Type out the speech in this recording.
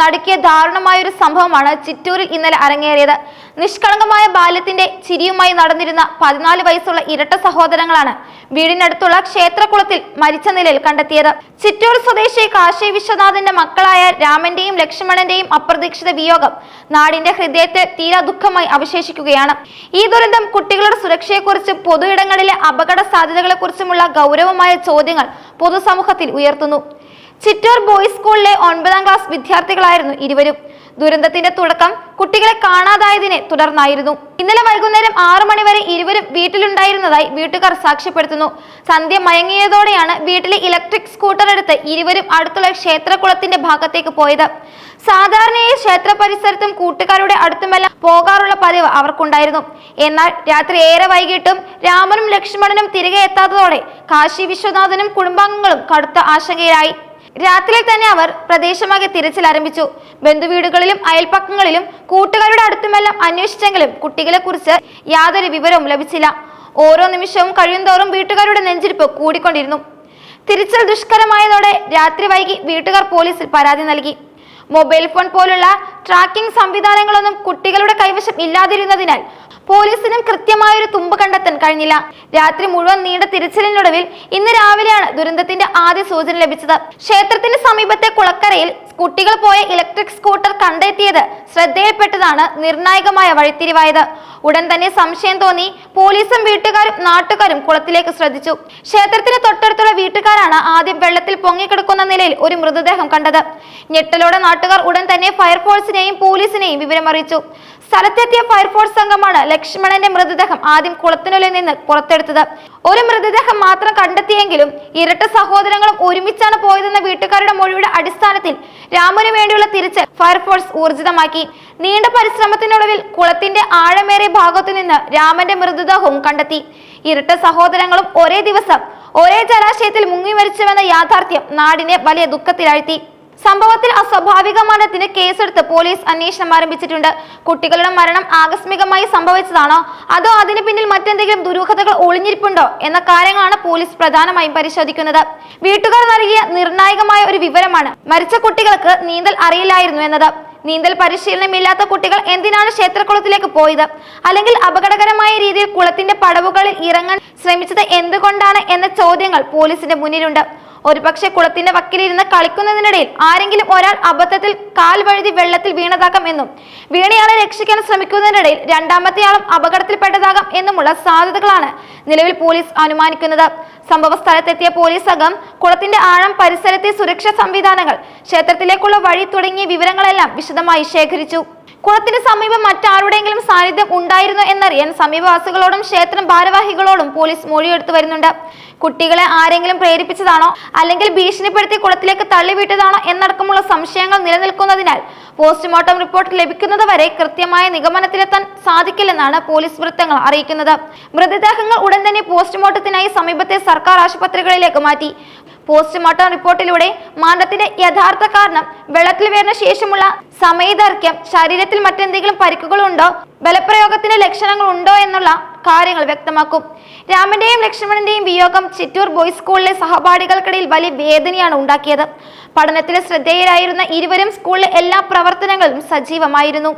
നടുക്കിയ ദാരുണമായ ഒരു സംഭവമാണ് ചിറ്റൂരിൽ ഇന്നലെ അരങ്ങേറിയത്. നിഷ്കളങ്കമായ ബാല്യത്തിന്റെ ചിരിയുമായി നടന്നിരുന്ന പതിനാല് വയസ്സുള്ള ഇരട്ട സഹോദരങ്ങളാണ് വീടിനടുത്തുള്ള ക്ഷേത്രകുളത്തിൽ മരിച്ച നിലയിൽ കണ്ടെത്തിയത്. ചിറ്റൂർ സ്വദേശി കാശി വിശ്വനാഥന്റെ മക്കളായ രാമന്റെയും ലക്ഷ്മണന്റെയും അപ്രതീക്ഷിത വിയോഗം നാടിന്റെ ഹൃദയത്തെ തീരാ ദുഃഖമായി അവശേഷിക്കുകയാണ്. ഈ ദുരന്തം കുട്ടികളുടെ സുരക്ഷയെക്കുറിച്ചും പൊതു ഇടങ്ങളിലെ അപകട സാധ്യതകളെക്കുറിച്ചുമുള്ള ഗൗരവമായ ചോദ്യങ്ങൾ പൊതുസമൂഹത്തിൽ ഉയർത്തുന്നു. ചിറ്റൂർ ബോയ്സ് സ്കൂളിലെ ഒൻപതാം ക്ലാസ് വിദ്യാർത്ഥികളായിരുന്നു ഇരുവരും. ദുരന്തത്തിന്റെ തുടക്കം കുട്ടികളെ കാണാതായതിനെ തുടർന്നായിരുന്നു. ഇന്നലെ വൈകുന്നേരം ആറു മണിവരെ ഇരുവരും വീട്ടിലുണ്ടായിരുന്നതായി വീട്ടുകാർ സാക്ഷ്യപ്പെടുത്തുന്നു. സന്ധ്യ മയങ്ങിയതോടെയാണ് വീട്ടിലെ ഇലക്ട്രിക് സ്കൂട്ടർ എടുത്ത് ഇരുവരും അടുത്തുള്ള ക്ഷേത്രകുളത്തിന്റെ ഭാഗത്തേക്ക് പോയത്. സാധാരണയായി ക്ഷേത്ര പരിസരത്തും കൂട്ടുകാരുടെ അടുത്തുമെല്ലാം പോകാറുള്ള പതിവ് അവർക്കുണ്ടായിരുന്നു. എന്നാൽ രാത്രി ഏറെ വൈകിട്ടും രാമനും ലക്ഷ്മണനും തിരികെ എത്താത്തതോടെ കാശി വിശ്വനാഥനും കുടുംബാംഗങ്ങളും കടുത്ത ആശങ്കയിലായി. രാത്രിയിൽ തന്നെ അവർ പ്രദേശമാകെ തിരച്ചിൽ ആരംഭിച്ചു. ബന്ധുവീടുകളിലും അയൽപ്പക്കങ്ങളിലും കൂട്ടുകാരുടെ അടുത്തുമെല്ലാം അന്വേഷിച്ചെങ്കിലും കുട്ടികളെ കുറിച്ച് യാതൊരു വിവരവും ലഭിച്ചില്ല. ഓരോ നിമിഷവും കഴിയുന്തോറും വീട്ടുകാരുടെ നെഞ്ചിരിപ്പ് കൂടിക്കൊണ്ടിരുന്നു. തിരിച്ചൽ ദുഷ്കരമായതോടെ രാത്രി വൈകി വീട്ടുകാർ പോലീസിൽ പരാതി നൽകി. മൊബൈൽ ഫോൺ പോലുള്ള ട്രാക്കിംഗ് സംവിധാനങ്ങളൊന്നും കുട്ടികളുടെ കൈവശം ഇല്ലാതിരുന്നതിനാൽ പോലീസിനും കൃത്യമായൊരു തുമ്പ് കണ്ടെത്താൻ കഴിഞ്ഞില്ല. രാത്രി മുഴുവൻ നീണ്ട തിരച്ചിലിനൊടുവിൽ ഇന്ന് രാവിലെയാണ് ദുരന്തത്തിന്റെ ആദ്യ സൂചന ലഭിച്ചത്. ക്ഷേത്രത്തിന് സമീപത്തെ കുളക്കരയിൽ കുട്ടികൾ പോയ ഇലക്ട്രിക് സ്കൂട്ടർ കണ്ടെത്തിയത് ശ്രദ്ധയിൽപ്പെട്ടതാണ് നിർണായകമായ വഴിത്തിരിവായത്. ഉടൻ തന്നെ സംശയം തോന്നി പോലീസും വീട്ടുകാരും നാട്ടുകാരും കുളത്തിലേക്ക് ശ്രദ്ധിച്ചു. ക്ഷേത്രത്തിന് തൊട്ടടുത്തുള്ള വീട്ടുകാരാണ് ആദ്യം വെള്ളത്തിൽ പൊങ്ങിക്കിടക്കുന്ന നിലയിൽ ഒരു മൃതദേഹം കണ്ടത്. ഞെട്ടലോടെ നാട്ടുകാർ ഉടൻ തന്നെ ഫയർഫോഴ്സിനെയും പോലീസിനെയും വിവരമറിയിച്ചു. സ്ഥലത്തെത്തിയ ഫയർഫോഴ്സ് സംഘമാണ് ലക്ഷ്മണന്റെ മൃതദേഹം ആദ്യം കുളത്തിനുള്ളിൽ നിന്ന് പുറത്തെടുത്തത്. ഒരു മൃതദേഹം മാത്രം കണ്ടെത്തിയെങ്കിലും ഇരട്ട സഹോദരങ്ങളും ഒരുമിച്ചാണ് പോയതെന്ന വീട്ടുകാരുടെ മൊഴിയുടെ അടിസ്ഥാനത്തിൽ രാമന് വേണ്ടിയുള്ള തിരിച്ച് ഫയർഫോഴ്സ് ഊർജിതമാക്കി. നീണ്ട പരിശ്രമത്തിനൊടുവിൽ കുളത്തിന്റെ ആഴമേറിയ ഭാഗത്തു നിന്ന് രാമന്റെ മൃതദേഹവും കണ്ടെത്തി. ഇരട്ട സഹോദരങ്ങളും ഒരേ ദിവസം ഒരേ ജലാശയത്തിൽ മുങ്ങി മരിച്ചുവെന്ന യാഥാർത്ഥ്യം നാടിനെ വലിയ ദുഃഖത്തിലാഴ്ത്തി. സംഭവത്തിൽ അസ്വാഭാവിക മരണത്തിന് കേസെടുത്ത് പോലീസ് അന്വേഷണം ആരംഭിച്ചിട്ടുണ്ട്. കുട്ടികളുടെ മരണം ആകസ്മികമായി സംഭവിച്ചതാണോ? അതോ അതിന് പിന്നിൽ മറ്റെന്തെങ്കിലും ദുരൂഹതകൾ ഒളിഞ്ഞിരിപ്പുണ്ടോ? എന്ന കാര്യങ്ങളാണ് പോലീസ് പ്രധാനമായും പരിശോധിക്കുന്നത്. വീട്ടുകാർ നൽകിയ നിർണായകമായ ഒരു വിവരമാണ് മരിച്ച കുട്ടികൾക്ക് നീന്തൽ അറിയില്ലായിരുന്നു എന്നത്. നീന്തൽ പരിശീലനമില്ലാത്ത കുട്ടികൾ എന്തിനാണ് ക്ഷേത്രകുളത്തിലേക്ക് പോയത്? അല്ലെങ്കിൽ അപകടകരമായ രീതിയിൽ കുളത്തിന്റെ പടവുകളിൽ ഇറങ്ങാൻ ശ്രമിച്ചത് എന്തുകൊണ്ടാണ് എന്ന ചോദ്യങ്ങൾ പോലീസിന്റെ മുന്നിലുണ്ട്. ഒരുപക്ഷെ കുളത്തിന്റെ വക്കിലിരുന്ന് കളിക്കുന്നതിനിടയിൽ ആരെങ്കിലും ഒരാൾ അബദ്ധത്തിൽ കാൽ വഴുതി വെള്ളത്തിൽ വീണതാകാം എന്നും വീണയാളെ രക്ഷിക്കാൻ ശ്രമിക്കുന്നതിനിടയിൽ രണ്ടാമത്തെ ആളും അപകടത്തിൽപ്പെട്ടതാകാം എന്നുമുള്ള സാധ്യതകളാണ് നിലവിൽ പോലീസ് അനുമാനിക്കുന്നത്. സംഭവ സ്ഥലത്തെത്തിയ പോലീസ് സംഘം കുളത്തിന്റെ ആഴം പരിസരത്തെ സുരക്ഷാ സംവിധാനങ്ങൾ ക്ഷേത്രത്തിലേക്കുള്ള വഴി തുടങ്ങിയ വിവരങ്ങളെല്ലാം വിശദമായി ശേഖരിച്ചു. കുളത്തിന് സമീപം മറ്റാരുടെയെങ്കിലും സാന്നിധ്യം ഉണ്ടായിരുന്നോ എന്നറിയാൻ സമീപവാസികളോടും ക്ഷേത്രം ഭാരവാഹികളോടും പോലീസ് മൊഴിയെടുത്തു വരുന്നുണ്ട്. കുട്ടികളെ ആരെങ്കിലും പ്രേരിപ്പിച്ചതാണോ? അല്ലെങ്കിൽ ഭീഷണിപ്പെടുത്തി കുളത്തിലേക്ക് തള്ളിവിട്ടതാണോ എന്നടക്കമുള്ള സംശയങ്ങൾ നിലനിൽക്കുന്നതിനാൽ പോസ്റ്റ്മോർട്ടം റിപ്പോർട്ട് ലഭിക്കുന്നതുവരെ കൃത്യമായ നിഗമനത്തിലെത്താൻ സാധിക്കില്ലെന്നാണ് പോലീസ് വൃത്തങ്ങൾ അറിയിക്കുന്നത്. മൃതദേഹങ്ങൾ ഉടൻ തന്നെ പോസ്റ്റ്മോർട്ടത്തിനായി സമീപത്തെ സർക്കാർ ആശുപത്രികളിലേക്ക് മാറ്റി. പോസ്റ്റ്മോർട്ടം റിപ്പോർട്ടിലൂടെ മരണത്തിന്റെ യഥാർത്ഥ കാരണം വെള്ളത്തിൽ വീണ ശേഷമുള്ള സമയദൈർഘ്യം ശരീരത്തിൽ മറ്റെന്തെങ്കിലും പരിക്കുകളുണ്ടോ ബലപ്രയോഗത്തിന്റെ ലക്ഷണങ്ങൾ ഉണ്ടോ എന്നുള്ള കാര്യങ്ങൾ വ്യക്തമാക്കും. രാമന്റെയും ലക്ഷ്മണന്റെയും വിയോഗം ചിറ്റൂർ ബോയ്സ് സ്കൂളിലെ സഹപാഠികൾക്കിടയിൽ വലിയ വേദനയാണ് ഉണ്ടാക്കിയത്. പഠനത്തിൽ ശ്രദ്ധേയരായിരുന്ന ഇരുവരും സ്കൂളിലെ എല്ലാ പ്രവർത്തനങ്ങളും സജീവമായിരുന്നു.